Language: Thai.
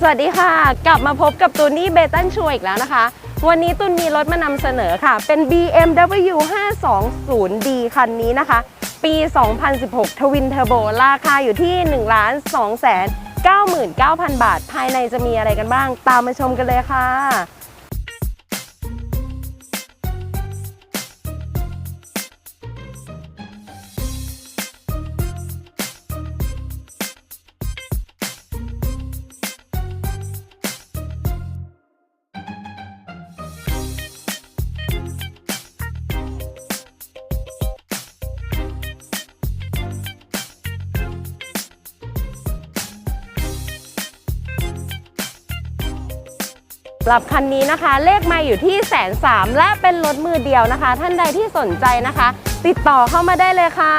สวัสดีค่ะ กลับมาพบกับตูนนี่เบตันชัวอีกแล้วนะคะ วันนี้ตูนมีรถมานำเสนอค่ะ เป็น BMW 520D คันนี้นะคะ ปี 2016 ทวินเทอร์โบราคาอยู่ที่ 1 2 9 9 0 0 0 บาท ภายในจะมีอะไรกันบ้าง ตามมาชมกันเลยค่ะำหรับคันนี้นะคะ เลขไม่อยู่ที่แสนสามและเป็นรถมือเดียวนะคะ ท่านใดที่สนใจนะคะ ติดต่อเข้ามาได้เลยค่ะ